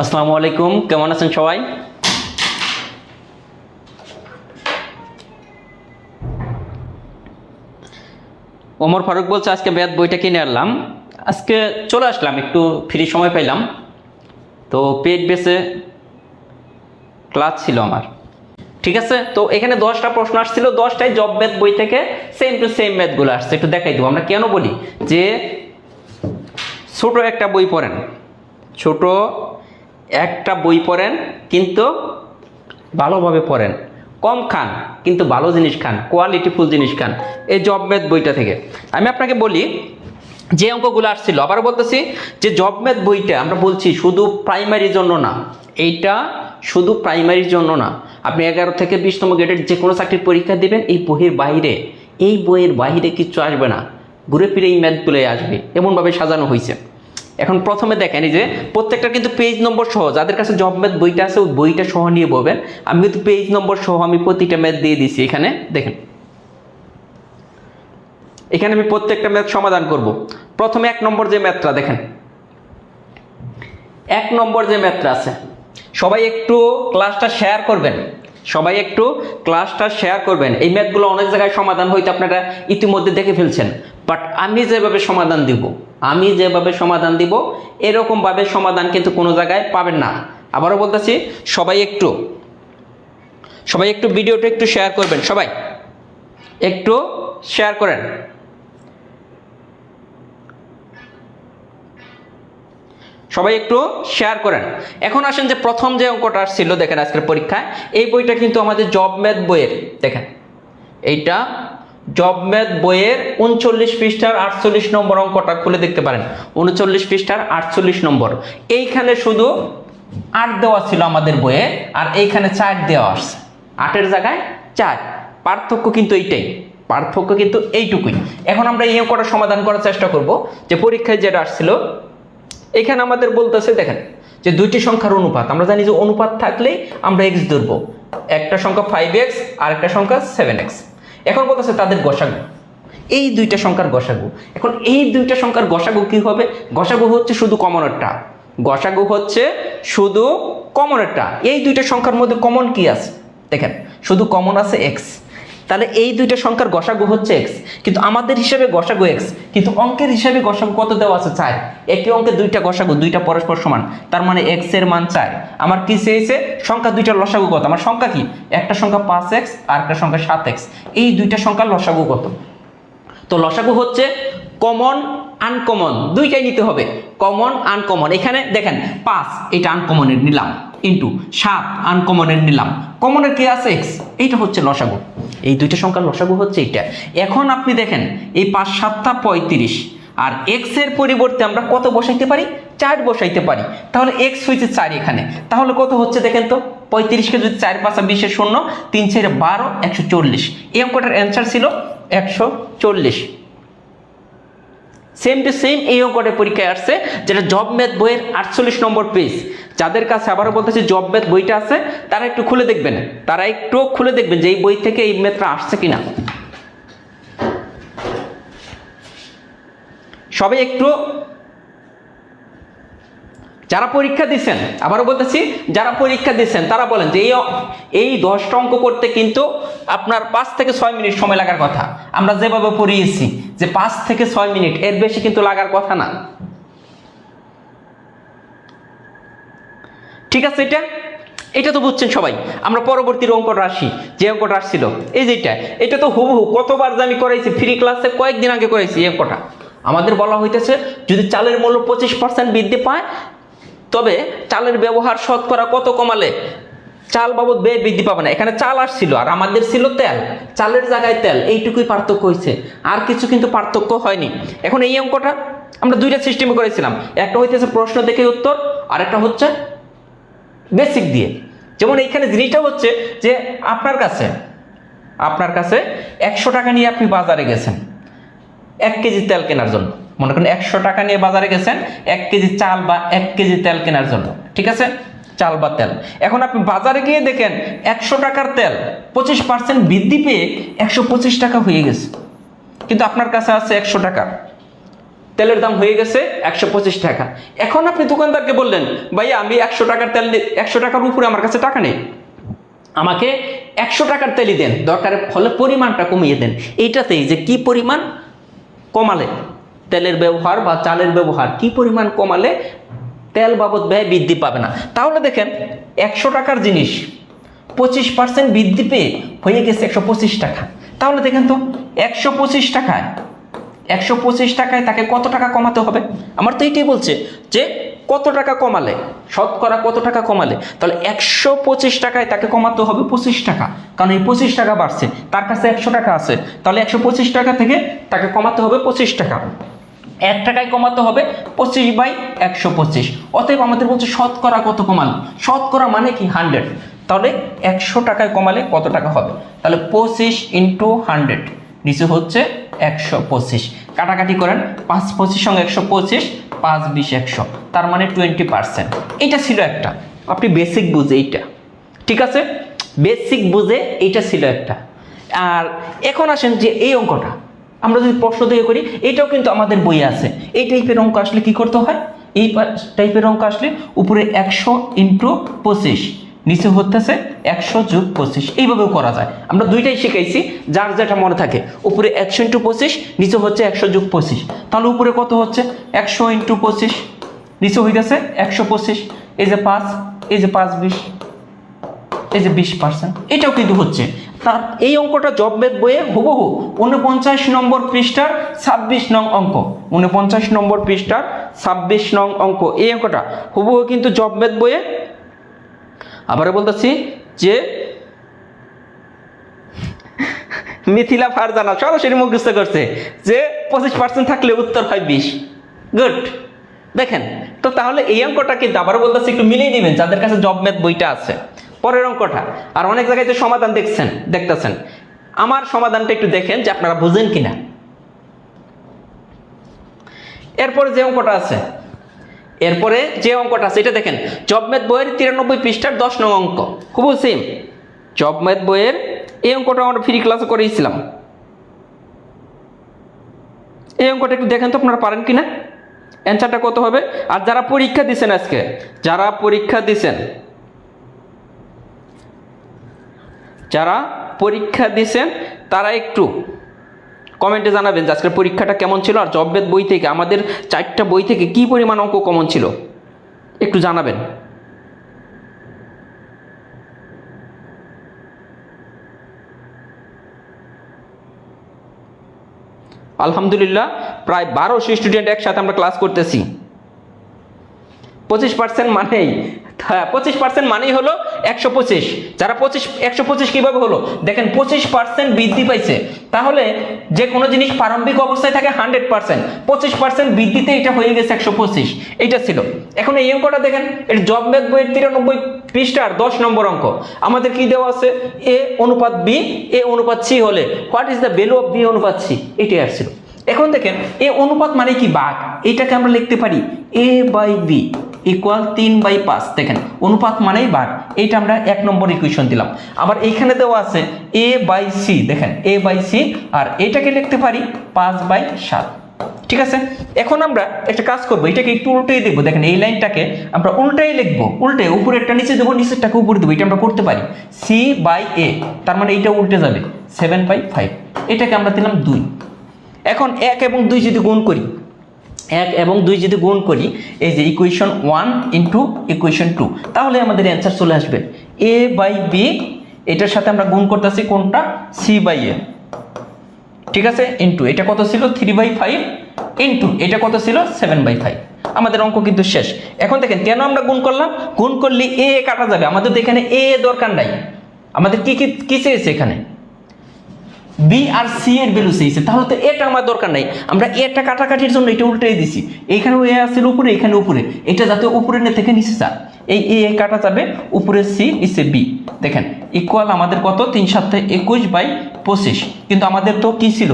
আসসালামু আলাইকুম, কেমন আছেন সবাই? ওমর ফারুক বলছে, আজকে ব্যাদ বইটা কিনে আনলাম। আজকে চলে আসলাম, একটু ফ্রি সময় পাইলাম। তো পেট বেসে ক্লাস ছিল আমার। ঠিক আছে? তো এখানে দশটা প্রশ্ন আসছিল, দশটায় জব ম্যাথ বই থেকে সেম টু সেম ম্যাথগুলো আসছে। একটু দেখাই দেবো, আমরা কেন বলি? যে ছোট একটা বই পড়েন, ছোট একটা বই পড়েন, কিন্তু ভালোভাবে পড়েন। কম খান, কিন্তু ভালো জিনিস খান কোয়ালিটিফুল জিনিস খান, এই জব বইটা থেকে। আমি আপনাকে বলি, যে অঙ্কগুলো আসছিল আবার বলতেছি, যে জব বইটা আমরা বলছি শুধু প্রাইমারির জন্য না, এইটা শুধু প্রাইমারির জন্য না। আপনি এগারো থেকে বিশতম গ্রেডের যে কোনো চাকরির পরীক্ষা দেবেন, এই বইয়ের বাইরে, এই বইয়ের বাইরে কিচ্ছু আসবে না। ঘুরে ফিরে এই ম্যাথগুলোই আসবে, এমনভাবে সাজানো হয়েছে। এখন প্রথমে দেখেন এই যে প্রত্যেকটা কিন্তু পেজ নম্বর সহ, যাদের কাছে জব ম্যাথ বইটা আছে, ওই বইটা সহ নিয়ে বলবেন। আমি কিন্তু পেজ নম্বর সহ আমি প্রতিটা ম্যাথ দিয়ে দিছি এখানে, দেখেন। এখানে আমি প্রত্যেকটা ম্যাথ সমাধান করব। প্রথমে এক নম্বর যে ম্যাথটা দেখেন। এক নম্বর যে ম্যাথটা আছে, সবাই একটু ক্লাসটা শেয়ার করবেন। সবাই একটু ক্লাসটা শেয়ার করবেন। এই ম্যাথগুলো অনেক জায়গায় সমাধান হয়তো আপনারা ইতিমধ্যে দেখে ফেলছেন। বাট আমি যেভাবে সমাধান দিব আমি যেভাবে সমাধান দিব, এরকমভাবে সমাধান কিন্তু কোনো জায়গায় পাবেন না। আবারও বলতেছি, সবাই একটু সবাই একটু ভিডিওটা একটু শেয়ার করবেন, সবাই একটু শেয়ার করেন। সবাই একটু শেয়ার করেন। এখন আসেন যে প্রথম যে অঙ্কটা আসছিল, দেখেন আজকের পরীক্ষায়, এই বইটা কিন্তু আমাদের জব ম্যাথ বইয়ের, দেখেন, এইটা জব ম্যাথ বইয়ের উনচল্লিশ পৃষ্ঠার আটচল্লিশ নম্বর অঙ্কটা খুলে দেখতে পারেন। উনচল্লিশ পৃষ্ঠার আটচল্লিশ নম্বর। এইখানে শুধু আট দেওয়া ছিল আমাদের বইয়ে, আর এইখানে চার দেওয়া আসছে। আটের জায়গায় চার। পার্থক্য কিন্তু এইটাই। পার্থক্য কিন্তু এইটুকুই। এখন আমরা এই অঙ্কটা সমাধান করার চেষ্টা করব, যে পরীক্ষায় যেটা আসছিল, এখানে আমাদের বলতেছে, দেখেন, যে দুইটি সংখ্যার অনুপাত। আমরা জানি যে অনুপাত থাকলেই আমরা এক্স ধরবো। একটা সংখ্যা ফাইভ এক্স আর একটা সংখ্যা সেভেন এক্স এখন বলতেছে তাদের গসাগু। এই দুইটা সংখ্যার গসাগু। এখন এই দুইটা সংখ্যার গসাগু কি হবে? গসাগু হচ্ছে শুধু কমনেরটা। গসাগু হচ্ছে শুধু কমনেরটা। এই দুইটা সংখ্যার মধ্যে কমন কি আছে? দেখেন, শুধু কমন আছে এক্স তাহলে এই দুইটা সংখ্যার গসাগু হচ্ছে এক্স কিন্তু আমাদের হিসাবে গসাগু এক্স কিন্তু অঙ্কের হিসাবে গসাগু কত দেওয়া আছে চার? একই অঙ্কে দুইটা গসাগু, দুইটা পরস্পর সমান, তার মানে এক্সের মান চার। আমার কি চেয়েছে? সংখ্যা দুইটার লসাগু কত? আমার সংখ্যা কি? একটা সংখ্যা পাঁচ এক্স আর একটা সংখ্যা সাত এক্স এই দুইটা সংখ্যার লসাগু কত? তো লসাগু হচ্ছে কমন আনকমন দুইটাই নিতে হবে। কমন আনকমন এখানে দেখেন, পাঁচ, এটা আনকমনের নিলাম। ইন্টু সাত আনকমনের নিলাম কমনের কি আছে? এক্স এইটা হচ্ছে লসাগু। এই দুইটা সংখ্যার লসাগু হচ্ছে এইটা। এখন আপনি দেখেন, এই পাঁচ সাতটা পঁয়ত্রিশ। আর এক্সের পরিবর্তে আমরা কত বসাইতে পারি? চার বসাইতে পারি। তাহলে এক্স হয়েছে চার এখানে। তাহলে কত হচ্ছে দেখেন তো? পঁয়ত্রিশকে যদি চার পাঁচা বিশে শূন্য, তিন চারে বারো, একশো চল্লিশ। এই অঙ্কটার অ্যান্সার ছিল একশো চল্লিশ। সেম টু সেম এই অঙ্কটা পরীক্ষায় আসছে, যেটা জব ম্যাথ বইয়ের আটচল্লিশ নম্বর পেজ যাদের কাছে আবারও বলতেছি জব ম্যাথ বইটা আছে, তারা একটু খুলে দেখবেন। তারা একটু খুলে দেখবেন যে এই বই থেকে এই ম্যাথটা আসছে কিনা। সবাই একটু যারা পরীক্ষা দিচ্ছেন আবারও বলতেছি, যারা পরীক্ষা দিচ্ছেন তারা বলেন যে এই এই দশটা অঙ্ক করতে কিন্তু আপনার পাঁচ থেকে ছয় মিনিট সময় লাগার কথা। আমরা যেভাবে পড়িয়েছি যে পাঁচ থেকে ছয় মিনিট, এর বেশি কিন্তু লাগার কথা না। ঠিক আছে এটা? এটা তো বুঝছেন সবাই। আমরা পরবর্তীর অঙ্কটা আসি, যে অঙ্কটা আসছিল, এই যেটা এটা তো হুবহু কতবার যে আমি করাইছি ফ্রি ক্লাসে কয়েকদিন আগে করেছি এই অঙ্কটা। আমাদের বলা হইতেছে, যদি চালের মূল্য পঁচিশ পার্সেন্ট বৃদ্ধি পায় তবে চালের ব্যবহার শতকরা কত কমালে? চাল বাবদ ব্যয় বৃদ্ধি পাবে না। এখানে চাল আসছিল আর আমাদের ছিল তেল। চালের জায়গায় তেল। এইটুকুই পার্থক্য হয়েছে। আর কিছু কিন্তু পার্থক্য হয়নি। এখন এই অঙ্কটা আমরা দুইটা সিস্টেমে করেছিলাম। একটা হইতেছে প্রশ্ন দেখে উত্তর আর একটা হচ্ছে বেসিক দিয়ে। যেমন এইখানে জিনিসটা হচ্ছে যে আপনার কাছে আপনার কাছে একশো টাকা নিয়ে আপনি বাজারে গেছেন। এক কেজি তেল কেনার জন্য। মনে করেন একশো টাকা নিয়ে বাজারে গেছেন, এক কেজি চাল বা এক কেজি তেল কেনার জন্য, ঠিক আছে? চাল বা তেল। এখন আপনি বাজারে গিয়ে দেখেন একশো টাকার তেল, পঁচিশ পার্সেন্ট বৃদ্ধি পেয়ে একশো পঁচিশ টাকা হয়ে গেছে। কিন্তু আপনার কাছে আছে একশো টাকা। তেলের দাম হয়ে গেছে একশো পঁচিশ টাকা। এখন আপনি দোকানদারকে বললেন, ভাইয়া, আমি একশো টাকার তেল একশো টাকার উপরে আমার কাছে টাকা নেই। আমাকে একশো টাকার তেলই দেন, দরকারের ফলে পরিমাণটা কমিয়ে দেন। এইটাতেই যে কি পরিমাণ কমালে। তেলের ব্যবহার বা চালের ব্যবহার কি পরিমাণ কমালে তেল বাবদ ব্যয় বৃদ্ধি পাবে না? তাহলে দেখেন, একশো টাকার জিনিস পঁচিশ পার্সেন্ট বৃদ্ধি পেয়ে হয়ে গেছে একশো পঁচিশ টাকা। তাহলে দেখেন তো, একশো পঁচিশ টাকায়, একশো পঁচিশ টাকায় তাকে কত টাকা কমাতে হবে? আমার তো এইটাই বলছে যে কত টাকা কমালে, শতকরা কত টাকা কমালে, তাহলে একশো পঁচিশ টাকায় তাকে কমাতে হবে পঁচিশ টাকা। কারণ এই পঁচিশ টাকা বাড়ছে, তার কাছে একশো টাকা আছে, তাহলে একশো পঁচিশ টাকা থেকে তাকে কমাতে হবে পঁচিশ টাকা। এক টাকায় কমাতে হবে পঁচিশ বাই একশো পঁচিশ। অতএব আমাদের বলছে শতকরা কত কমালো? শতকরা মানে কি? হান্ড্রেড তাহলে একশো টাকায় কমালে কত টাকা হবে? তাহলে পঁচিশ ইন্টু হান্ড্রেড নিচে হচ্ছে একশো পঁচিশ। কাটাকাটি করেন, পাঁচ পঁচিশ সঙ্গে একশো পঁচিশ, পাঁচ বিশ একশো। তার মানে টোয়েন্টি পার্সেন্ট এটা ছিল একটা। আপনি বেসিক বুঝে এইটা। ঠিক আছে? বেসিক বুঝে এইটা ছিল একটা। আর এখন আসেন যে এই অঙ্কটা। আমরা যদি প্রশ্ন থেকে করি, এটাও কিন্তু আমাদের বইয়ে আছে। এই টাইপের অঙ্ক আসলে কি করতে হয়? এই টাইপের অঙ্ক আসলে উপরে একশো ইন্টু পঁচিশ, নিচে হতেছে একশো যোগ পঁচিশ। এইভাবেও করা যায়। আমরা দুইটাই শিখাইছি, যার যেটা মনে থাকে। উপরে একশো ইন্টু পঁচিশ, নিচে হচ্ছে একশো যোগ পঁচিশ। তাহলে উপরে কত হচ্ছে? একশো ইন্টু পঁচিশ, নিচে হইতেছে একশো পঁচিশ, এই যে পাঁচ, এই যে পাঁচ বিশ। এই যে বিশ পার্সেন্ট এটাও কিন্তু হচ্ছে। তার এই অঙ্কটা জববেদ বইয়ে হুবহু উনপঞ্চাশ নম্বর পৃষ্ঠার ছাব্বিশ নং অঙ্ক উনপঞ্চাশ নম্বর পৃষ্ঠার ছাব্বিশ নং অঙ্ক, এই অঙ্কটা হুবহু কিন্তু জববেদ বইয়ে। আবারও বলতেছি যে মিথিলা ফারজানা সরাসরি মুখস্থ করছে যে পঁচিশ পার্সেন্ট থাকলে উত্তর হয় বিশ। গুড। দেখেন, তো তাহলে এই অঙ্কটা কিন্তু আবারও বলতেছি, একটু মিলিয়ে দিবেন যাদের কাছে জব ম্যাথ বইটা আছে। পরের অঙ্কটা। আর অনেক জায়গায় তো সমাধান দেখছেন, দেখতেছেন। আমার সমাধানটা একটু দেখেন যে আপনারা বুঝেন কিনা। এরপরে যে অঙ্কটা আছে, এরপরে যে অঙ্কটা আছে, এটা দেখেন জব ম্যাথ বইয়ের তিরানব্বই পৃষ্ঠার দশ নং অঙ্ক। খুব সেম জব ম্যাথ বইয়ের এই অঙ্কটা আমরা ফ্রি ক্লাসে করেছিলাম এই অঙ্কটা একটু দেখেন তো আপনারা পারেন কিনা। অ্যান্সারটা কত হবে? আর যারা পরীক্ষা দিছেন আজকে, যারা পরীক্ষা দিছেন যারা পরীক্ষা দিছেন, তারা একটু কমেন্টে জানাবেন যে আজকের পরীক্ষাটা কেমন ছিল আর জববেদ বই থেকে, আমাদের চারটা বই থেকে কি পরিমাণ অঙ্ক কমন ছিল? একটু জানাবেন। আলহামদুলিল্লাহ, প্রায় বারোশো স্টুডেন্ট একসাথে আমরা ক্লাস করতেছি। পঁচিশ পার্সেন্ট মানেই হ্যাঁ পঁচিশ পার্সেন্ট মানেই হলো একশো পঁচিশ। যারা পঁচিশ, একশো পঁচিশ কীভাবে হলো? দেখেন, পঁচিশ পার্সেন্ট বৃদ্ধি পাইছে। তাহলে যে কোনো জিনিস প্রারম্ভিক অবস্থায় থাকে হান্ড্রেড পার্সেন্ট পঁচিশ পার্সেন্ট বৃদ্ধিতে এটা হয়ে গেছে একশো পঁচিশ। এইটা ছিল। এখন এই অঙ্কটা দেখেন এটা জব ম্যাথ বইয়ের তিরানব্বই পৃষ্ঠার দশ নম্বর অঙ্ক। আমাদের কি দেওয়া আছে? এ অনুপাত বি, এ অনুপাত সি হলে। What is the value of B অনুপাত সি? এটাই আসছিল। এখন দেখেন, এ অনুপাত মানে কি বাঘ? এটাকে আমরা লিখতে পারি এ বাই বি। ইকুয়াল তিন বাই পাঁচ। দেখেন, অনুপাত মানেই বাঘ এইটা আমরা এক নম্বর ইকুয়েশন দিলাম। আবার এইখানে দেওয়া আছে এ বাই সি দেখেন এ বাই সি আর এটাকে লিখতে পারি পাঁচ বাই সাত। ঠিক আছে? এখন আমরা একটা কাজ করব, এটাকে একটু উল্টেই দেখব। দেখেন, এই লাইনটাকে আমরা উল্টাই লিখব। উল্টে উপরেরটা, নিচে দেবো, নিচেরটাকে উপরে দেবো। এটা আমরা করতে পারি সি বাই এ তার মানে এইটা উল্টে যাবে। সেভেন বাই ফাইভ এটাকে আমরা দিলাম দুই। এখন এক এবং দুই যদি গুণ করি এক এবং দুই যদি গুণ করি, এই যে equation one into equation two তাহলে আমাদের অ্যান্সার চলে আসবে এ বাই বি এটার সাথে আমরা গুণ করতেছি কোনটা? সি বাই এ ঠিক আছে? ইন্টু এটা কত ছিল? থ্রি বাই ফাইভ ইন্টু এটা কত ছিল? সেভেন বাই ফাইভ আমাদের অঙ্ক কিন্তু শেষ। এখন দেখেন, কেন আমরা গুণ করলাম? গুণ করলে এ কাটা যাবে। আমাদের তো এখানে এ দরকার নাই। আমাদের কি কি চেয়েছে এখানে? বি আর সি এর ভ্যালু চেয়েছে তাহলে তো এটা আমার দরকার নাই। আমরা এটা কাটাকাটির জন্য এটা উল্টাই দিছি। এইখানেও এ আছে উপরে, এখানে উপরে। এটা যাতে উপরে না থেকে নিচে যা এই এ কাটা যাবে উপরে সি নিচে বি দেখেন ইকুয়াল আমাদের কত? তিন সাথে একুশ বাই পঁচিশ। কিন্তু আমাদের তো কি ছিল?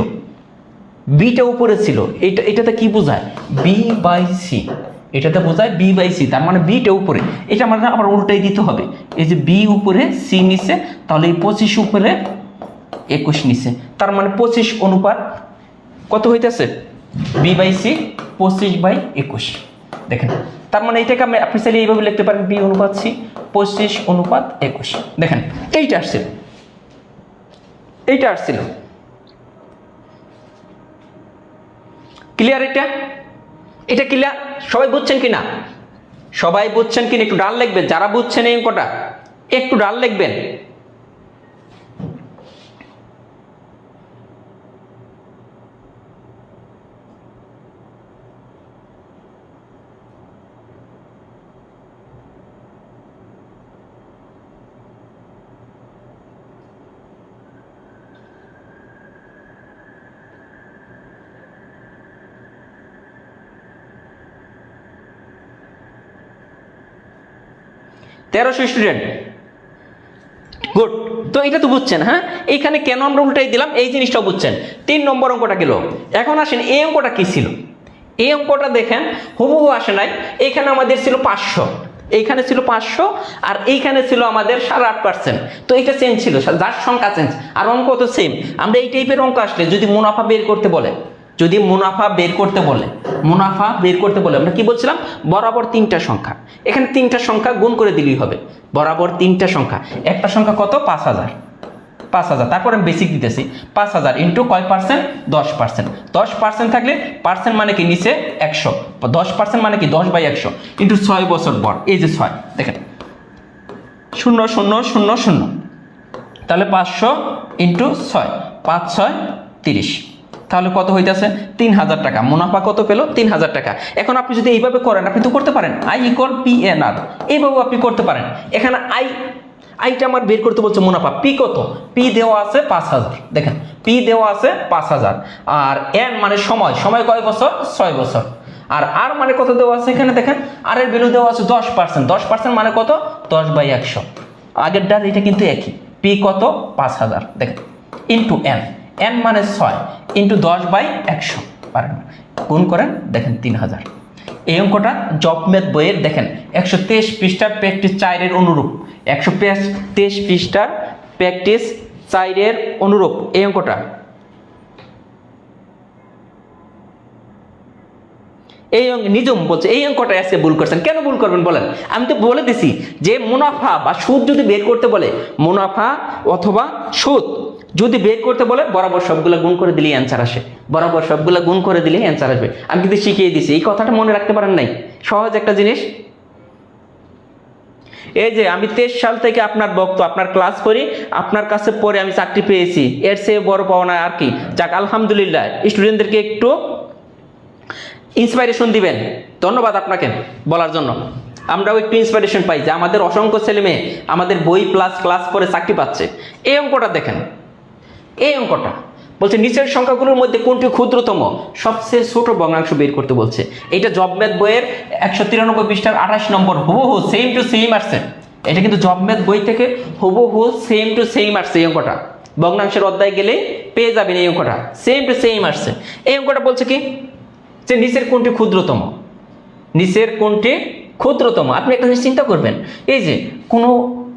বিটা উপরে ছিল। এটা, এটাতে কি বোঝায়? বি বাই সি এটাতে বোঝায় বি বাই সি তার মানে বিটা উপরে। এটা আমাদের আবার উল্টাই দিতে হবে। এই যে বি উপরে সি নিচে, তাহলে এই পঁচিশ উপরে একুশ নিচে। তার মানে পঁচিশ অনুপাত কত হইতেছে? বি বাই সি পঁচিশ বাই একুশ। দেখেন, তার মানে এইটাকে আমি আপনি চাইলে এইভাবে লিখতে পারেন, বি অনুপাত সি পঁচিশ অনুপাত একুশ। দেখেন, এইটা আসছিল। এইটা আসছিল। ক্লিয়ার এটা? এটা ক্লিয়ার সবাই বুঝছেন কি না সবাই বুঝছেন কিনা? একটু ডাল লিখবেন, যারা বুঝছেন এই অঙ্কটা, একটু ডাল লিখবেন। তেরোশো স্টুডেন্ট গুড তো এটা তো বুঝছেন হ্যাঁ? এইখানে কেন আমরা উল্টাই দিলাম? এই জিনিসটাও বুঝছেন। তিন নম্বর অঙ্কটা গেল। এখন আসেন, এই অঙ্কটা কি ছিল? এই অঙ্কটা দেখেন, হুবহু আসে নাই। এখানে আমাদের ছিল পাঁচশো। এইখানে ছিল পাঁচশো, আর এইখানে ছিল আমাদের সাড়ে আট পার্সেন্ট তো এটা চেঞ্জ ছিল, যার সংখ্যা চেঞ্জ আর অঙ্ক তো সেম আমরা এই টাইপের অঙ্ক আসলে যদি মুনাফা বের করতে বলে যদি মুনাফা বের করতে বলে, মুনাফা বের করতে বলে, আমরা কি বলছিলাম? বরাবর তিনটা সংখ্যা। এখানে তিনটা সংখ্যা গুণ করে দিলেই হবে। বরাবর তিনটা সংখ্যা। একটা সংখ্যা কত? পাঁচ হাজার। পাঁচ হাজার। তারপর আমি বেসিক দিতেছি। পাঁচ হাজার ইন্টু কয় পার্সেন্ট দশ পার্সেন্ট দশ পার্সেন্ট থাকলে পার্সেন্ট মানে কি? নিচে একশো। দশ পার্সেন্ট মানে কি? দশ বাই একশো। ইন্টু ছয় বছর পর। এই যে ছয়, দেখেন। শূন্য শূন্য শূন্য শূন্য। তাহলে পাঁচশো ইন্টু ছয়। পাঁচ, ছয়, তিরিশ। তাহলে কত হইতেছে? তিন হাজার টাকা। মুনাফা কত পেল? তিন হাজার টাকা। এখন আপনি যদি এইভাবে করেন, আপনি তো করতে পারেন। I equal P N R এইভাবেও আপনি করতে পারেন। এখানে আই আইটা আমার বের করতে বলছে মুনাফা। পি কত? পি দেওয়া আছে পাঁচ হাজার। দেখেন পি দেওয়া আছে পাঁচ হাজার। আর এন মানে সময়। সময় কয় বছর? ছয় বছর। আর আর মানে কত দেওয়া আছে এখানে? দেখেন আর এর ভ্যালু দেওয়া আছে দশ পার্সেন্ট দশ পার্সেন্ট মানে কত? দশ বাই একশো। আগেরটার এটা কিন্তু একই। পি কত? পাঁচ হাজার। দেখেন ইন্টু এন এন মানে ছয় ইন্টু দশ বাই একশো। পারেন। গুণ করেন, দেখেন তিন হাজার। এই অঙ্কটা জব বইয়ের, দেখেন, একশো তেইশ পৃষ্ঠার প্র্যাকটিস চাইরের অনুরূপ। একশো তেইশ পৃষ্ঠার প্র্যাকটিস চাইরের অনুরূপ। এই অঙ্কটা। এই অঙ্ক নিজম বলছে, এই অঙ্কটা আজকে ভুল করছেন। কেন ভুল করবেন বলেন? আমি তো বলে দিছি যে মুনাফা বা সুদ যদি বের করতে বলে, মুনাফা অথবা সুদ যদি বের করতে বলে, বরাবর সবগুলো গুণ করে দিলেই অ্যান্সার আসে। বরাবর সবগুলো গুণ করে দিলেই অ্যান্সার আসবে। আমি কিন্তু শিখিয়ে দিছি, এই কথাটা মনে রাখতে পারেন নাই। সহজ একটা জিনিস। এই যে আমি তেইশ সাল থেকে আপনার বক্ত আপনার ক্লাস করি আপনার কাছে পরে আমি চাকরি পেয়েছি। এর চেয়ে বড় পাওয়া না আর কি? যাক, আলহামদুলিল্লাহ। স্টুডেন্টদেরকে একটু ইন্সপাইরেশন দিবেন। ধন্যবাদ আপনাকে বলার জন্য। আমরাও একটু ইন্সপিরেশন পাই যে আমাদের অসংখ্য ছেলে মেয়ে আমাদের বই প্লাস ক্লাস করে চাকরি পাচ্ছে। এই অঙ্কটা দেখেন। এই অঙ্কটা। বলছে, নিচের সংখ্যাগুলোর মধ্যে কোনটি ক্ষুদ্রতম? সবচেয়ে ছোট ভগ্নাংশ বের করতে বলছে। এটা জব ম্যাথ বইয়ের একশো তিরানব্বই পৃষ্ঠার আঠাশ নম্বর, হুবহু সেম টু সেম আসছে। এটা কিন্তু জব ম্যাথ বই থেকে হুবহু সেম টু সেম আসছে এই অঙ্কটা। ভগ্নাংশের অধ্যায় গেলে পেয়ে যাবেন এই অঙ্কটা। সেম টু সেম আসছে। এই অঙ্কটা বলছে কি? যে নিচের কোনটি ক্ষুদ্রতম? নিচের কোনটি ক্ষুদ্রতম? আপনি একটা জিনিস চিন্তা করবেন। এই যে কোনো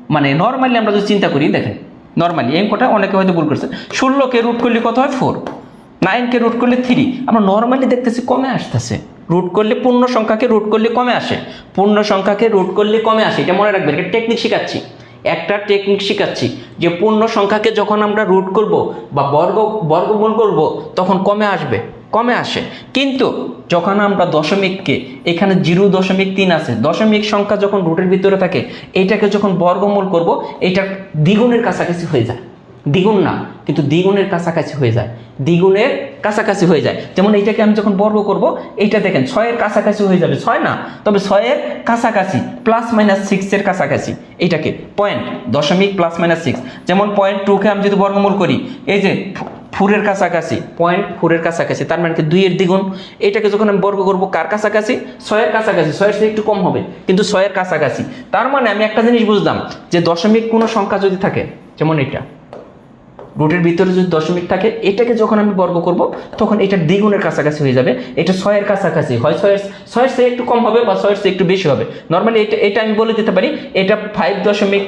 মানে নর্মালি আমরা যদি চিন্তা করি, দেখেন নর্মালি এই অঙ্কটা অনেকে হয়তো ভুল করছে। ষোলোকে রুট করলে কত হয়? ফোর নাইনকে রুট করলে থ্রি আমরা নর্মালি দেখতেছি কমে আসতেছে। রুট করলে পূর্ণ সংখ্যাকে রুট করলে কমে আসে। পূর্ণ সংখ্যাকে রুট করলে কমে আসে। এটা মনে রাখবেন, এটা টেকনিক শেখাচ্ছি। একটা টেকনিক শেখাচ্ছি যে পূর্ণ সংখ্যাকে যখন আমরা রুট করব বা বর্গ, বর্গমূল করব, তখন কমে আসবে, কমে আসে। কিন্তু যখন আমরা দশমিককে, এখানে জিরো দশমিক তিন আছে, দশমিক সংখ্যা যখন রুটের ভিতরে থাকে, এটাকে যখন বর্গমূল করব, এটা দ্বিগুণের কাছাকাছি হয়ে যায়। দ্বিগুণ না, কিন্তু দ্বিগুণের কাছাকাছি হয়ে যায়। দ্বিগুণের কাছাকাছি হয়ে যায়। যেমন এইটাকে আমি যখন বর্গ করব, এইটা দেখেন, ছয়ের কাছাকাছি হয়ে যাবে। ছয় না, তবে ছয়ের কাছাকাছি প্লাস মাইনাস সিক্সের কাছাকাছি, এইটাকে পয়েন্ট দশমিক প্লাস মাইনাস সিক্স যেমন পয়েন্ট টুকে আমি যদি বর্গমূল করি, এই যে ফোরের কাছাকাছি পয়েন্ট ফোরের কাছাকাছি, তার মানে কি দুইয়ের দ্বিগুণ? এটাকে যখন আমি বর্গ করব, কার কাছাকাছি? ছয়ের কাছাকাছি, ছয়ের চেয়ে একটু কম হবে, কিন্তু ছয়ের কাছাকাছি। তার মানে আমি একটা জিনিস বুঝলাম, যে দশমিক কোনো সংখ্যা যদি থাকে, যেমন এটা রুটের ভিতরে যদি দশমিক থাকে, এটাকে যখন আমি বর্গ করব, তখন এটা দ্বিগুণের কাছাকাছি হয়ে যাবে। এটা ছয়ের কাছাকাছি। হয় ছয়ের ছয়ের চেয়ে একটু কম হবে বা ছয়ের চেয়ে একটু বেশি হবে। নর্মালি এটা এটা আমি বলে দিতে পারি, এটা ফাইভ দশমিক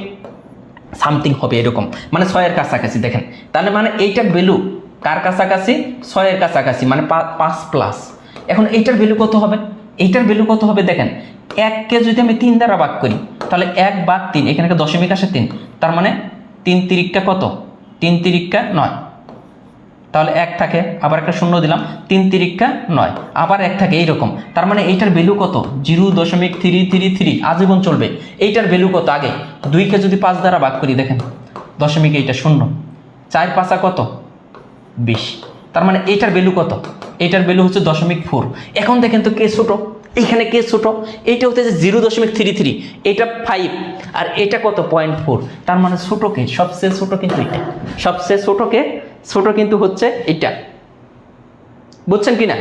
সামথিং হবে এরকম। মানে ছয়ের কাছাকাছি, দেখেন। তাহলে মানে এইটা ভ্যালু কার কাছাকাছি? ছয়ের কাছাকাছি মানে পাঁচ প্লাস এখন এইটার ভ্যালু কত হবে? এইটার ভ্যালু কত হবে? দেখেন, এককে যদি আমি তিন দ্বারা ভাগ করি, তাহলে এক ভাগ তিন, এখানে দশমিক আসে তিন। তার মানে তিন তিরিকটা কত? তিন তিরিক্কা নয়। তাহলে এক থাকে, আবার একটা শূন্য দিলাম, তিন তিরিক্কা নয়। আবার এক থাকে, এইরকম। তার মানে এইটার ভ্যালু কত? জিরো দশমিক থ্রি থ্রি থ্রি। আজীবন চলবে। এইটার ভ্যালু কত আগে? দুইকে যদি পাঁচ দ্বারা ভাগ করি, দেখেন, দশমিক এইটা শূন্য। চার পাঁচা কত? বিশ। তার মানে এইটার ভ্যালু কত? এইটার ভ্যালু হচ্ছে দশমিক ফোর এখন দেখেন তো কে ছোটো? এইখানে কে ছোট? এইটা হচ্ছে জিরো দশমিক থ্রি থ্রি এটা ফাইভ আর এটা কত? পয়েন্ট ফোর তার মানে ছোটো কে? সবচেয়ে ছোট কিন্তু এটা। সবচেয়ে ছোটো কে? ছোট কিন্তু হচ্ছে এটা। বুঝছেন কি না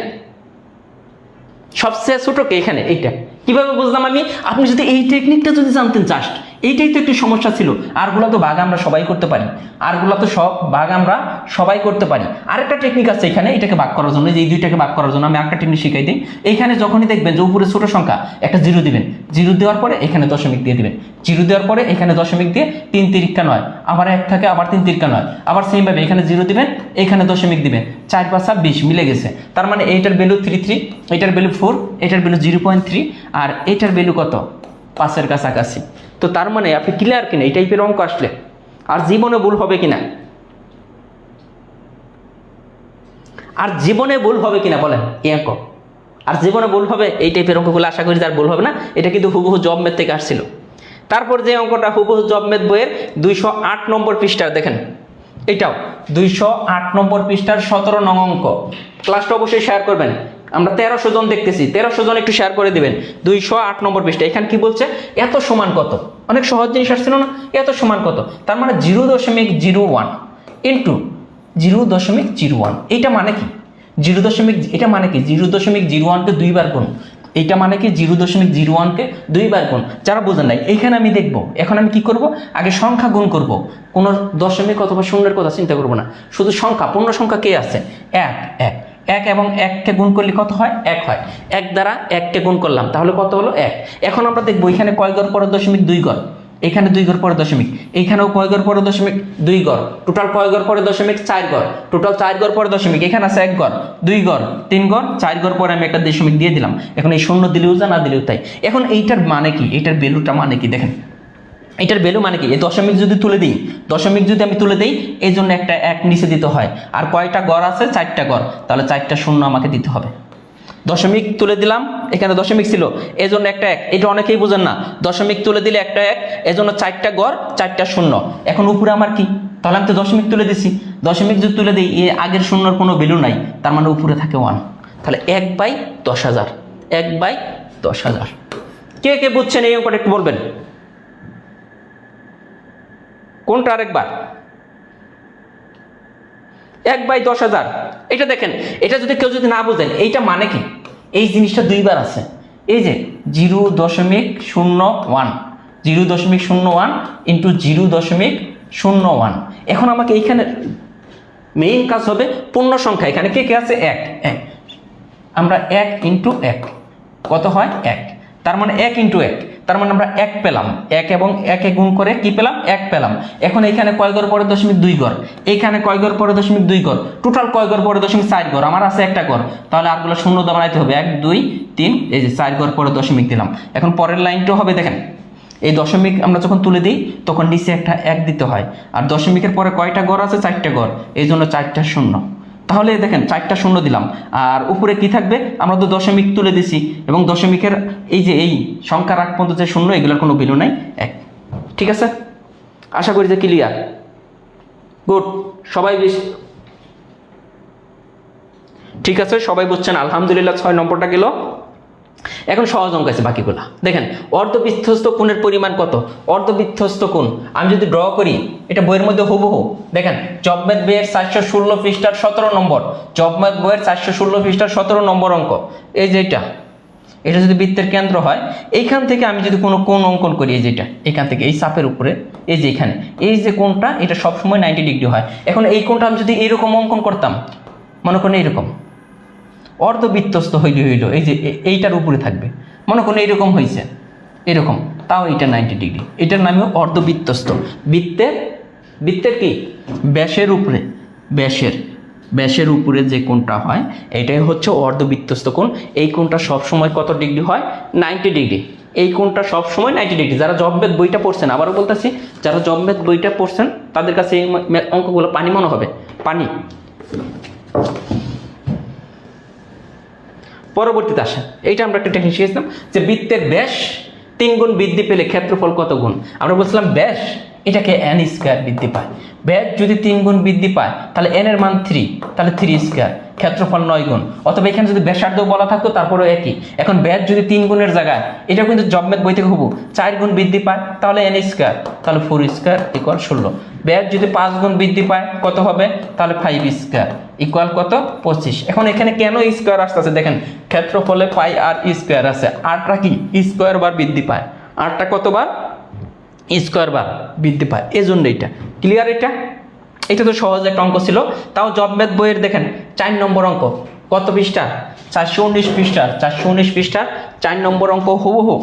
সবচেয়ে ছোট কে? এখানে, এইটা। কীভাবে বুঝলাম আমি? আপনি যদি এই টেকনিকটা যদি জানতেন জাস্ট এইটাই তো একটু সমস্যা ছিল। আরগুলো তো ভাগ আমরা সবাই করতে পারি। আরগুলো তো সব ভাগ আমরা সবাই করতে পারি। আরেকটা টেকনিক আছে এখানে, এটাকে ভাগ করার জন্য। যে এই দুইটাকে ভাগ করার জন্য আমি আরেকটা টেকনিক শিখাই দিই। এখানে যখনই দেখবেন যে উপরে ছোট সংখ্যা, একটা জিরো দিবেন। জিরো দেওয়ার পরে এখানে দশমিক দিয়ে দিবেন। জিরো দেওয়ার পরে এখানে দশমিক দিয়ে তিন তিরিকা নয়। আবার এক থাকে, আবার তিন তিরিকা নয়। আবার সেমভাবে এখানে জিরো দিবেন, এখানে দশমিক দিবেন। চার পাঁচা বিশ মিলে গেছে। তার মানে এইটার ভ্যালু থ্রি থ্রি এটার ভ্যালু ফোর এটার ভ্যালু জিরো পয়েন্ট থ্রি আর এটার ভ্যালু কত? পাঁচের কাছাকাছি। তো তার মানে আপনি ক্লিয়ার কিনা? এই টাইপের অঙ্ক আসলে। আর জীবনে ভুল হবে কিনা? আর জীবনে ভুল হবে কিনা বলেন? এই অঙ্ক। আর জীবনে ভুল হবে, এই টাইপের অঙ্কগুলো আশা করি তার ভুল হবে না। এটা কিন্তু হুবহু জব মেথ থেকে আসছিল। তারপর যে অঙ্কটা হুবহু জব মেথ বইয়ের দুইশো আট নম্বর পৃষ্ঠার দেখেন। এটাও দুইশো আট নম্বর পৃষ্ঠার সতেরো নং অঙ্ক। ক্লাসটা অবশ্যই শেয়ার করবেন। আমরা তেরোশো জন দেখতেছি, তেরোশো জন একটু শেয়ার করে দিবেন। দুইশো আট নম্বর পৃষ্ঠা, এখানে কি বলছে? এত সমান কত? অনেক সহজ জিনিস আসছিল না? এত সমান কত? তার মানে জিরো দশমিক জিরো ওয়ান ইন্টু জিরো দশমিক জিরো ওয়ান, এইটা মানে কি? জিরো দশমিক, এটা মানে কি? জিরো দশমিক জিরো ওয়ানকে দুইবার গুণ, এইটা মানে কি? জিরো দশমিক জিরো ওয়ানকে দুইবার গুণ। যারা বোঝেন নাই, এইখানে আমি দেখব। এখন আমি কি করব? আগে সংখ্যা গুণ করব। কোনো দশমিক অথবা শূন্যের কথা চিন্তা করব না। শুধু সংখ্যা, পূর্ণ সংখ্যা কে আছে? এক এক। এক এবং এককে গুণ করলে কত হয়? এক হয়। এক দ্বারা এককে গুণ করলাম, তাহলে কত হলো? এক। এখন আমরা দেখব এখানে কয় গড় পরে দশমিক? দুই গড়। এখানে দুই গড় পরে দশমিক। এইখানেও কয় গড় পরে দশমিক? দুই গড়। টোটাল কয় গড় পরে দশমিক? চার গড়। টোটাল চার গড় পরে দশমিক এখানে আছে এক গড়। দুই গড়। তিন গড়। চার গড় পরে আমি একটা দশমিক দিয়ে দিলাম। এখন এই শূন্য দিলেও যা না দিলেও তাই। এখন এইটার মানে কি? এইটার ভ্যালুটা মানে কি? দেখেন। এটার ভ্যালু মানে কি? এই দশমিক যদি তুলে দিই, দশমিক যদি আমি তুলে দিই, এই জন্য একটা এক নিচে দিতে হয়। আর কয়টা গড় আছে? চারটা গড়। তাহলে চারটা শূন্য আমাকে দিতে হবে। দশমিক তুলে দিলাম, এখানে দশমিক ছিল। এই জন্য একটা এক। এটা অনেকেই বোঝেন না। দশমিক তুলে দিলে একটা এক এজন্য চারটা গড়, চারটা শূন্য। এখন উপরে আমার কি? তাহলে আমি তো দশমিক তুলে দিছি। দশমিক যদি তুলে দিই, এ আগের শূন্যর কোনো ভ্যালু নাই। তার মানে উপরে থাকে ওয়ান তাহলে এক বাই দশ হাজার। এক বাই দশ হাজার। কে কে বুঝছেন এই অঙ্কটা একটু বলবেন? কোনটা আরেকবার? এক বাই দশ হাজার। এটা দেখেন, এটা যদি কেউ যদি না বোঝেন, এইটা মানে কি? এই জিনিসটা দুইবার আছে। এই যে জিরো দশমিক শূন্য ওয়ান, জিরো দশমিক শূন্য ওয়ান ইন্টু জিরো দশমিক শূন্য ওয়ান। এখন আমাকে এইখানে মেইন কাজ হবে পূর্ণ সংখ্যা। এখানে কে কে আছে? এক এক। আমরা এক ইন্টু এক। কত হয়? এক। তার মানে এক ইন্টু এক। তার মানে আমরা এক পেলাম। এক এবং একে গুণ করে কি পেলাম? এক পেলাম। এখন এখানে কয় গড় পরে দশমিক দুই গড়? এইখানে কয় গড় পরে দশমিক দুই গড়? টোটাল কয় গড় পরে দশমিক চার গড়? আমার আছে একটা গড়। তাহলে আরগুলো শূন্য দাঁড়াইতে হবে। এক, দুই, তিন, এই যে চার গড় পরে দশমিক দিলাম। এখন পরের লাইনটা হবে দেখেন। এই দশমিক আমরা যখন তুলে দিই, তখন নিচে একটা এক দিতে হয়। আর দশমিকের পরে কয়টা গড় আছে? চারটা গড়। এই জন্য চারটা শূন্য। তাহলে দেখেন, চারটা শূন্য দিলাম। আর উপরে কি থাকবে? আমরা তো দশমিক তুলে দিছি। এবং দশমিকের এই যে এই সংখ্যা রাখ পর্যন্ত যে শূন্য, এগুলোর কোনো ভ্যালু নাই। এক। ঠিক আছে? আশা করি যে ক্লিয়ার গুড সবাই বেশ ঠিক আছে? সবাই বুঝছেন? আলহামদুলিল্লাহ ছয় নম্বরটা গেল। এখন সহজ অঙ্ক আছে বাকিগুলা। দেখেন অর্ধবৃত্তস্ত কোণের পরিমাণ কত? অর্ধবৃত্তস্ত কোণ। আমি যদি ড্র করি, এটা বইয়ের মধ্যে হুবহু। দেখেন, জবমেদ বইয়ের চারশো ষোলো পৃষ্ঠার সতেরো নম্বর। জবমেদ বইয়ের চারশো ষোলো পৃষ্ঠার সতেরো নম্বর অঙ্ক। এই যে এটা যদি বৃত্তের কেন্দ্র হয়, এইখান থেকে আমি যদি কোনো কোণ অঙ্কন করি, এই যেটা এখান থেকে, এই চাপের উপরে, এই যে এখানে, এই যে কোণটা, এটা সবসময় নাইনটি ডিগ্রি হয়। এখন এই কোণটা আমি যদি এইরকম অঙ্কন করতাম, মনে করেন এইরকম। অর্ধবৃত্তস্ত হইলে হইল, এই যে এইটার উপরে থাকবে। মনে করুন এইরকম হয়েছে এরকম, তাও এটা নাইনটি ডিগ্রি এটার নামে অর্ধবৃত্তস্ত। বৃত্তের বৃত্তের কি? ব্যাসের উপরে, ব্যাসের ব্যাসের উপরে যে কোণটা হয়, এটাই হচ্ছে অর্ধবৃত্তস্থ কোণ। এই কোণটা সবসময় কত ডিগ্রি হয়? নাইনটি ডিগ্রি এই কোণটা সবসময় নাইনটি ডিগ্রি যারা জবমেদ বইটা পড়ছেন, আবারও বলতেছি, যারা জবমেদ বইটা পড়ছেন, তাদের কাছে এই অঙ্কগুলো পানি মনে হবে। পানি। পরবর্তীতে আসেন। এইটা আমরা একটা টেকনিক শিখেছিলাম যে বৃত্তের ব্যাস তিন গুণ বৃদ্ধি পেলে ক্ষেত্রফল কত গুণ? আমরা বলছিলাম ব্যাস, এটাকে এন স্কোয়ার বৃদ্ধি পায়। ব্যাস যদি তিন গুণ বৃদ্ধি পায়, তাহলে এন এর মান থ্রি তাহলে থ্রি স্কোয়ার ক্ষেত্রফল নয় গুণ। অথবা এখানে যদি ব্যাসার্ধ বলা থাকতো, তারপরেও একই। এখন ব্যাস যদি তিন গুণের জায়গায় এটা কিন্তু জবমেদ বই থেকে হব চার গুণ বৃদ্ধি পায়, তাহলে এন স্কোয়ার তাহলে ফোর স্কোয়ার ইকুয়াল ষোলো। ব্যাস যদি পাঁচ গুণ বৃদ্ধি পায়, কত হবে? তাহলে ফাইভ স্কোয়ার ইকুয়াল কত? পঁচিশ। এখন এখানে কেন স্কোয়ার আসতেছে? দেখেন, ক্ষেত্রফলে পাই আর স্কোয়ার আছে। আটটা কি? স্কোয়ার বার বৃদ্ধি পায়। আটটা কতবার? স্কোয়ার বার বৃদ্ধি পায়। এই জন্য এটা। ক্লিয়ার এটা? এটা তো সহজ একটা অঙ্ক ছিল। তাও জব বইয়ের দেখেন, চার নম্বর অঙ্ক। কত পৃষ্ঠা? চারশো উনিশ পৃষ্ঠা। চারশো উনিশ পৃষ্ঠা চার নম্বর অঙ্ক হুবহু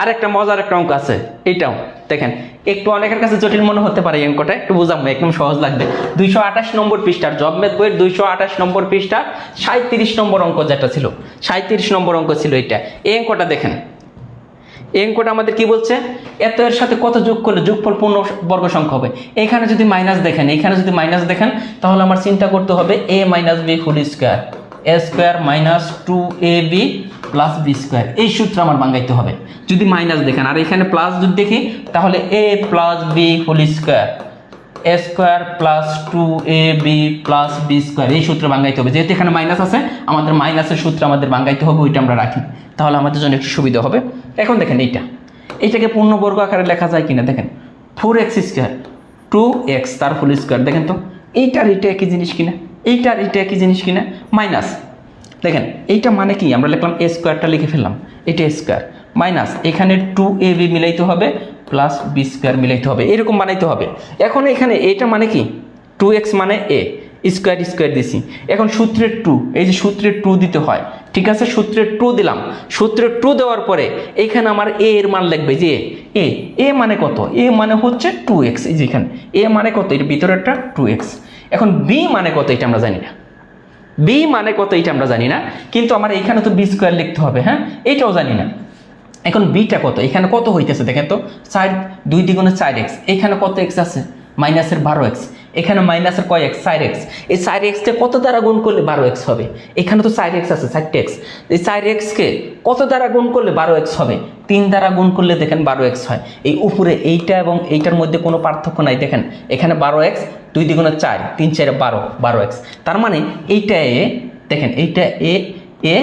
আর একটা মজার একটা অঙ্ক আছে এইটাও দেখেন, একটু অনেকের কাছে জটিল মনে হতে পারে এই অঙ্কটা, একটু বোঝাবো, একদম সহজ লাগবে। দুইশো আঠাশ নম্বর পৃষ্ঠার জবমেদ বইয়ের দুইশো আঠাশ নম্বর পৃষ্ঠা সাঁত্রিশ নম্বর অঙ্ক যেটা ছিল সাঁত্রিশ নম্বর অঙ্ক ছিল এটা। এই অঙ্কটা দেখেন। এই অঙ্কটা আমাদের কি বলছে? এত এর সাথে কত যোগ করলে যোগফল পূর্ণ বর্গ সংখ্যা হবে? এখানে যদি মাইনাস দেখেন, এখানে যদি মাইনাস দেখেন, তাহলে আমার চিন্তা করতে হবে A minus B full square A square minus two A B plus B square. এই সূত্র আমার বাঙ্গাইতে হবে। যদি মাইনাস দেখেন, আর এখানে প্লাস যদি দেখি, তাহলে A plus B full square. A square plus two A B plus B square. এই সূত্র বাঙ্গাইতে হবে। যেহেতু এখানে মাইনাস আছে, আমাদের মাইনাসের সূত্র আমাদের বাঙ্গাইতে হবে, ওইটা আমরা রাখি। তাহলে আমাদের জন্য একটু সুবিধা হবে। এখন দেখেন এইটা। এইটাকে পূর্ণবর্গ আকারে লেখা যায় কিনা, দেখেন। Four X square two X তার ফুল স্কোয়ার। দেখেন তো, এইটার এইটা একই জিনিস কিনা? এইটার, এইটা একই জিনিস কিনা? মাইনাস। দেখেন, এইটা মানে কি? আমরা লিখলাম এ স্কোয়ারটা লিখে ফেললাম। এটা স্কোয়ার মাইনাস, এখানে টু এ বি মিলাইতে হবে প্লাস বি স্কোয়ার মিলাইতে হবে। এরকম বানাইতে হবে। এখন এখানে এটা মানে কি? টু এক্স মানে এ স্কোয়ার স্কোয়ার দিছি। এখন সূত্রের টু এই যে সূত্রের টু দিতে হয়। ঠিক আছে? সূত্রের টু দিলাম। সূত্রের টু দেওয়ার পরে এইখানে আমার এ এর মান লাগবে যে এ এ মানে কত? এ মানে হচ্ছে টু এক্স এই যেখানে এ মানে কত? এর ভিতরেরটা টু এক্স এখন বি মানে কত এটা আমরা জানি না। বি মানে কত এটা আমরা জানি না, কিন্তু আমার এখানে তো বি স্কোয়ার লিখতে হবে হ্যাঁ? এটাও জানি না। এখন বিটা কত? এখানে কত হইতেছে দেখেন তো? চার, দুই দ্বিগুণে চার এক্স এখানে কত এক্স আছে? মাইনাসের বারো এক্স এখানে মাইনাসের কয় এক্স চার এক্স এই চার এক্সকে কত দ্বারা গুণ করলে বারো এক্স হবে? এখানে তো সাইড এক্স আছে চারটে এক্স এই চার এক্সকে কত দ্বারা গুণ করলে বারো এক্স হবে? তিন দ্বারা গুণ করলে দেখেন বারো এক্স হয়। এই উপরে এইটা এবং এইটার মধ্যে কোনো পার্থক্য নাই। দেখেন, এখানে বারো এক্স দুই দ্বিগুণে চার, তিন চারে বারো বারো এক্স তার মানে এইটা এ, দেখেন, এইটা এ এ,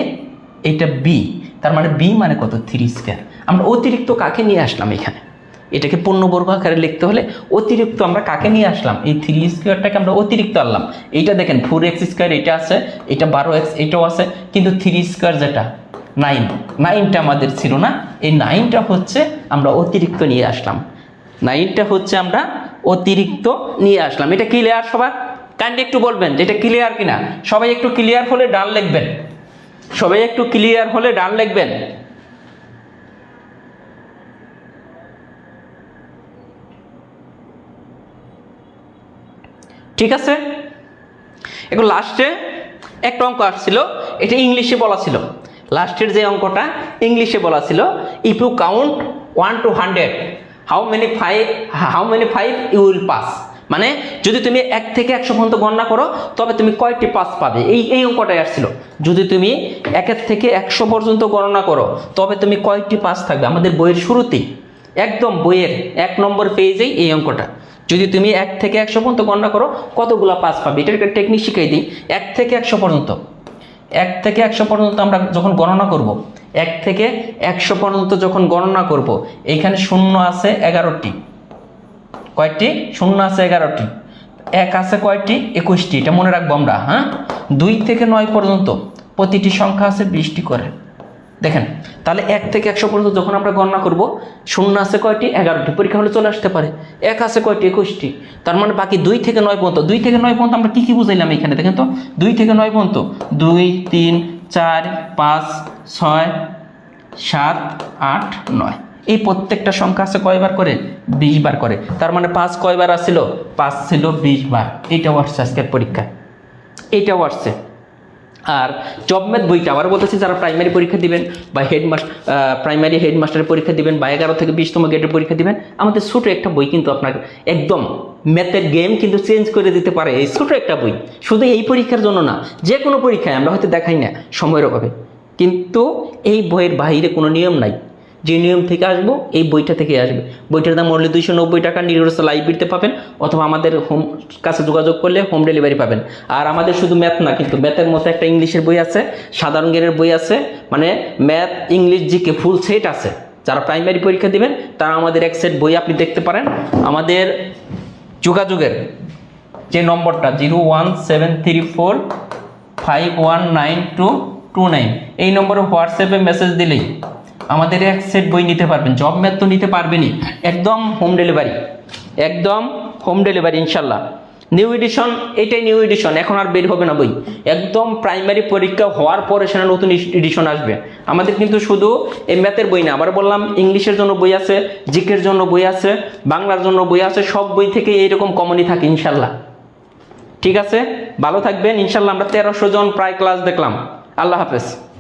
এইটা বি তার মানে বি মানে কত? থ্রি স্কোয়ার আমরা অতিরিক্ত কাকে নিয়ে আসলাম এখানে? এটাকে পূর্ণবর্গ আকারে লিখতে হলে অতিরিক্ত আমরা কাকে নিয়ে আসলাম? এই থ্রি স্কোয়ারটাকে আমরা অতিরিক্ত আনলাম। এইটা দেখেন ফোর এক্স স্কোয়ার এটা আছে, এটা বারো এক্স এটাও আছে, কিন্তু থ্রি স্কোয়ার যেটা? নাইন নাইনটা আমাদের ছিল না। এই নাইনটা হচ্ছে আমরা অতিরিক্ত নিয়ে আসলাম। নাইনটা হচ্ছে আমরা অতিরিক্ত নিয়ে আসলাম। এটা ক্লিয়ার সবার? কাইন্ডলি একটু বলবেন যে এটা ক্লিয়ার কিনা? সবাই একটু ক্লিয়ার হলে ডান লিখবেন। সবাই একটু ক্লিয়ার হলে ডান লিখবেন। ঠিক আছে? এখন লাস্টে একটা অঙ্ক আসছিল, এটা ইংলিশে বলা ছিল। লাস্টের যে অঙ্কটা ইংলিশে বলা ছিল if you count one to hundred how many five how many five you will pass মানে যদি তুমি এক থেকে একশো পর্যন্ত গণনা করো, তবে তুমি কয়টি পাস পাবে? এই এই অঙ্কটাই আসছিল। যদি তুমি একের থেকে একশো পর্যন্ত গণনা করো, তবে তুমি কয়টি পাস থাকবে? আমাদের বইয়ের শুরুতেই, একদম বইয়ের এক নম্বর পেজেই এই অঙ্কটা। যদি তুমি এক থেকে একশো পর্যন্ত গণনা করো, কতগুলো পাস পাবে? এটার একটা টেকনিক শিখিয়ে দিই। এক থেকে একশো পর্যন্ত। এক থেকে একশো পর্যন্ত আমরা যখন গণনা করব, এক থেকে একশো পর্যন্ত যখন গণনা করব এইখানে শূন্য আছে এগারোটি। কয়টি? শূন্য আছে এগারোটি। এক আছে কয়টি? একুশটি। এটা মনে রাখব আমরা হ্যাঁ? দুই থেকে নয় পর্যন্ত প্রতিটি সংখ্যা আছে বিশটি করে। দেখেন, তাহলে এক থেকে একশো পর্যন্ত যখন আমরা গণনা করব, শূন্য আছে কয়টি? এগারোটি। পরীক্ষা হলে চলে আসতে পারে। এক আছে কয়টি? একুশটি। তার মানে বাকি দুই থেকে নয় পর্যন্ত। দুই থেকে নয় পর্যন্ত আমরা কী কী বুঝাইলাম এখানে? দেখেন তো, দুই থেকে নয় পর্যন্ত। দুই, তিন, চার, পাঁচ, ছয়, সাত, আট, নয়। এই প্রত্যেকটা সংখ্যা আছে কয়বার করে? বিশ বার করে। তার মানে পাঁচ কয়বার আসছিল পাঁচ ছিল বিশ বার। এইটাও আসছে আজকের পরীক্ষায় এইটাও আসছে আর জব ম্যাথ বইটা আবার বলতেছি যারা প্রাইমারি পরীক্ষা দিবেন বা হেডমাস্টার প্রাইমারি হেডমাস্টারের পরীক্ষা দিবেন বা এগারো থেকে বিশতম গেটের পরীক্ষা দিবেন, আমাদের ছোটো একটা বই কিন্তু আপনার একদম ম্যাথের গেম কিন্তু চেঞ্জ করে দিতে পারে। এই ছোটো একটা বই, শুধু এই পরীক্ষার জন্য না যে কোনো পরীক্ষায় আমরা হয়তো দেখাই না, সময়ের অভাবে। কিন্তু এই বইয়ের বাহিরে কোনো নিয়ম নাই। যে নিয়ম থেকে আসব, এই বইটা থেকে আসবে। বইটার দাম অনলি দুইশো নব্বই টাকা, নিরস্ত লাইব্রেরিতে পাবেন, অথবা আমাদের হোম কাছে যোগাযোগ করলে হোম ডেলিভারি পাবেন। আর আমাদের শুধু ম্যাথ না, কিন্তু ম্যাথের মতো একটা ইংলিশের বই আছে সাধারণ জ্ঞানের বই আছে মানে math English GK full set আছে। যারা প্রাইমারি পরীক্ষা দিবেন, তারা আমাদের এক সেট বই আপনি দেখতে পারেন। আমাদের যোগাযোগের যে নম্বরটা zero one seven three four five one nine two two nine এই নম্বরে হোয়াটসঅ্যাপে মেসেজ দিলেই আমাদের এক সেট বই নিতে পারবেন। জব ম্যাথ তো নিতে পারবেনই। একদম হোম ডেলিভারি একদম হোম ডেলিভারি ইনশাল্লাহ। নিউ এডিশন এটাই নিউ এডিশন এখন আর বের হবে না বই। একদম প্রাইমারি পরীক্ষা হওয়ার পরে সেখানে নতুন এডিশন আসবে। আমাদের কিন্তু শুধু এই ম্যাথের বই না। আবার বললাম, ইংলিশের জন্য বই আছে জিকের জন্য বই আছে, বাংলার জন্য বই আছে, সব বই থেকে এইরকম কমনই থাকে, ইনশাল্লাহ। ঠিক আছে? ভালো থাকবেন। ইনশাল্লাহ আমরা তেরোশো জন প্রায় ক্লাস দেখলাম। আল্লাহ হাফেজ।